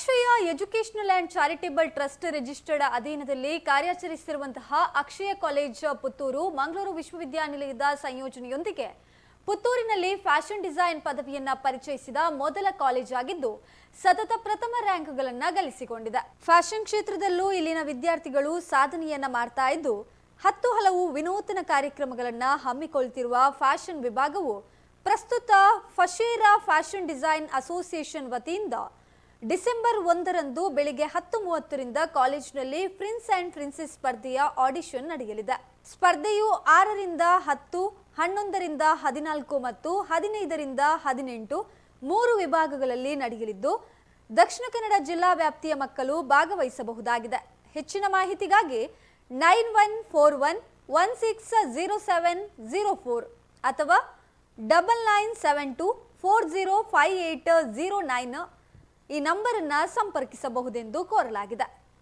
Akshaya educational and charitable trust registered ಅಧೀನದಲ್ಲಿ ಕಾರ್ಯಾಚರಿಸಿರುವಂತಹ Akshaya college Puttur Mangaluru ವಿಶ್ವವಿದ್ಯಾನಿಲಯದ ಸಂಯೋಜನೆಯೊಂದಿಗೆ ಪುತ್ತೂರಿನಲ್ಲಿ ಫ್ಯಾಷನ್ ಡಿಸೈನ್ ಪದವಿಯನ್ನ ಪರಿಚಯಿಸಿದ ಮೊದಲ ಕಾಲೇಜ್ ಆಗಿದ್ದು, ಸತತ ಪ್ರಥಮ ರ್ಯಾಂಕ್ಗಳನ್ನು ಗಳಿಸಿಕೊಂಡಿದೆ. ಫ್ಯಾಷನ್ ಕ್ಷೇತ್ರದಲ್ಲೂ ಇಲ್ಲಿನ ವಿದ್ಯಾರ್ಥಿಗಳು ಸಾಧನೆಯನ್ನ ಮಾಡ್ತಾ ಇದ್ದು, ಹತ್ತು ಹಲವು ವಿನೂತನ ಕಾರ್ಯಕ್ರಮಗಳನ್ನ ಹಮ್ಮಿಕೊಳ್ತಿರುವ ಫ್ಯಾಷನ್ ವಿಭಾಗವು ಪ್ರಸ್ತುತ ಫಶೇರಾ ಫ್ಯಾಷನ್ ಡಿಸೈನ್ ಅಸೋಸಿಯೇಷನ್ ವತಿಯಿಂದ ಡಿಸೆಂಬರ್ ಒಂದರಂದು ಬೆಳಿಗ್ಗೆ ಹತ್ತು ಮೂವತ್ತರಿಂದ ಕಾಲೇಜಿನಲ್ಲಿ ಪ್ರಿನ್ಸ್ ಅಂಡ್ ಪ್ರಿನ್ಸೆಸ್ ಸ್ಪರ್ಧೆಯ ಆಡಿಷನ್ ನಡೆಯಲಿದೆ. ಸ್ಪರ್ಧೆಯು ಆರರಿಂದ ಹತ್ತು, ಹನ್ನೊಂದರಿಂದ ಹದಿನಾಲ್ಕು ಮತ್ತು ಹದಿನೈದರಿಂದ ಹದಿನೆಂಟು ಮೂರು ವಿಭಾಗಗಳಲ್ಲಿ ನಡೆಯಲಿದ್ದು, ದಕ್ಷಿಣ ಕನ್ನಡ ಜಿಲ್ಲಾ ವ್ಯಾಪ್ತಿಯ ಮಕ್ಕಳು ಭಾಗವಹಿಸಬಹುದಾಗಿದೆ. ಹೆಚ್ಚಿನ ಮಾಹಿತಿಗಾಗಿ nine one four one one six zero seven zero four ಅಥವಾ double nine seven two four zero five eight zero nine ಈ ನಂಬರನ್ನು ಸಂಪರ್ಕಿಸಬಹುದೆಂದು ಕೋರಲಾಗಿದೆ.